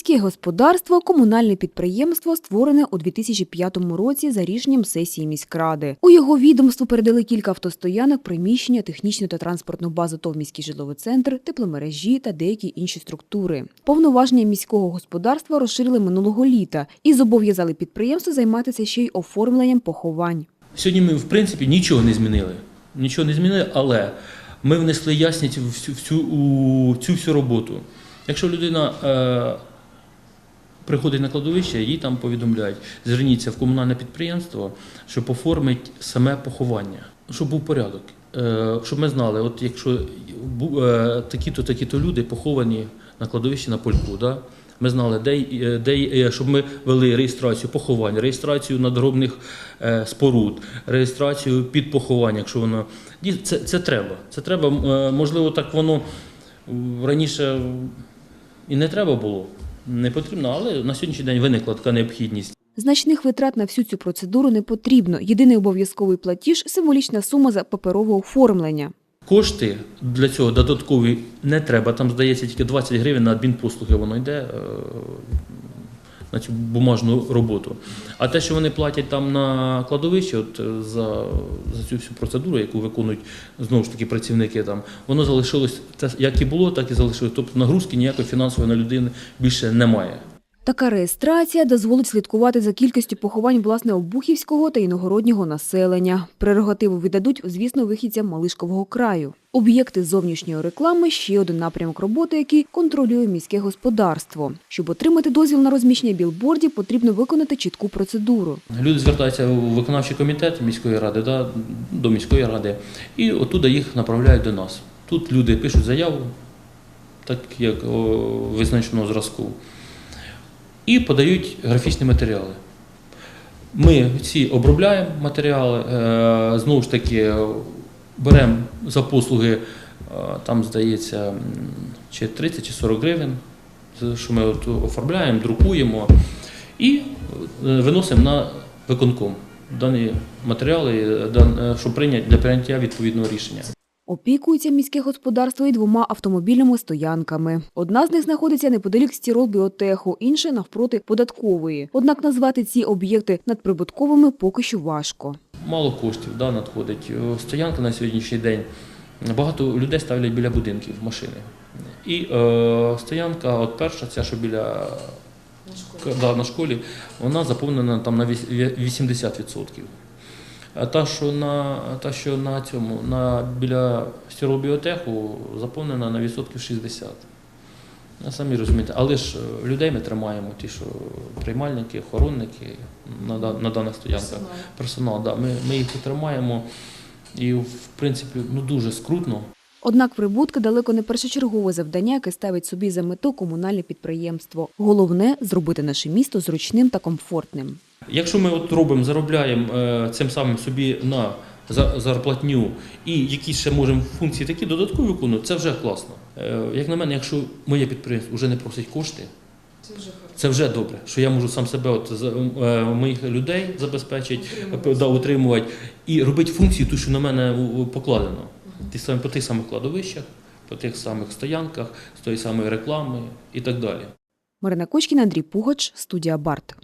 Міське господарство комунальне підприємство створене у 2005 році за рішенням сесії міськради. У його відомство передали кілька автостоянок, приміщення, технічну та транспортну базу ТОВ міський житловий центр, тепломережі та деякі інші структури. Повноваження міського господарства розширили минулого літа і зобов'язали підприємство займатися ще й оформленням поховань. Сьогодні ми, в принципі, нічого не змінили. Нічого не змінили, але ми внесли ясність в всю, в цю, у цю всю роботу. Якщо людина е, приходить на кладовище, їй там повідомляють, зверніться в комунальне підприємство, щоб оформить саме поховання, щоб був порядок. Е, щоб ми знали, от якщо е, такі-то, такі-то люди поховані на кладовищі на польку, да? ми знали, де, е, де, щоб ми вели реєстрацію поховань, реєстрацію надгробних споруд, реєстрацію під поховання, якщо воно це, це треба. Це треба. Можливо, так воно раніше і не треба було, не потрібно, але на сьогоднішній день виникла така необхідність. Значних витрат на всю цю процедуру не потрібно. Єдиний обов'язковий платіж – символічна сума за паперове оформлення. Кошти для цього додаткові не треба. Там здається тільки 20 гривень на адмінпослуги воно йде е, на цю бумажну роботу. А те, що вони платять там на кладовищі, от е, за, за цю всю процедуру, яку виконують знову ж таки працівники, там воно залишилось те, як і було, так і залишилось. Тобто нагрузки ніякої фінансової на людини більше немає. Така реєстрація дозволить слідкувати за кількістю поховань власне обухівського та іногороднього населення. Прерогативу віддадуть, звісно, вихідцям Малишкового краю. Об'єкти зовнішньої реклами – ще один напрямок роботи, який контролює міське господарство. Щоб отримати дозвіл на розміщення білбордів, потрібно виконати чітку процедуру. Люди звертаються у виконавчий комітет міської ради, да, до міської ради, і оттуда їх направляють до нас. Тут люди пишуть заяву, так як визначеного зразку, і подають графічні матеріали. Ми ці обробляємо матеріали, е, знову ж таки беремо за послуги, е, там здається, чи 30 чи 40 гривень, що ми от оформляємо, друкуємо і е, виносимо на виконком дані матеріали, щоб прийняти для прийняття відповідного рішення. Опікується міське господарство і двома автомобільними стоянками. Одна з них знаходиться неподалік стірол біотеху, інша навпроти податкової. Однак назвати ці об'єкти надприбутковими поки що важко. Мало коштів да, надходить. Е, Стоянка на сьогоднішній день. Багато людей ставлять біля будинків машини. І е, стоянка, от перша, ця, що біля К- да, на школі, вона заповнена там на віс- ві- 80%. А та, що на, та, що на цьому, на, біля стіробіотеху, заповнена на відсотків 60. Ну, Самі розумієте, але ж е, людей ми тримаємо, ті, що приймальники, охоронники на, на даних стоянках. Персонал, да, ми, ми їх тримаємо і, в принципі, ну, дуже скрутно. Однак прибутки далеко не першочергове завдання, яке ставить собі за мету комунальне підприємство. Головне – зробити наше місто зручним та комфортним. Якщо ми от робимо, заробляємо е, цим самим собі на за- зарплатню і якісь ще можемо функції такі додаткові виконувати, це вже класно. Е, Як на мене, якщо моє підприємство вже не просить кошти, це вже добре, що я можу сам себе от, е, моїх людей забезпечити, да, утримувати і робити функції, ту, що на мене покладено. Ті самі, по тих самих кладовищах, по тих самих стоянках, з тої самої реклами і так далі. Марина Кочкіна, Андрій Пугач, студія Барт.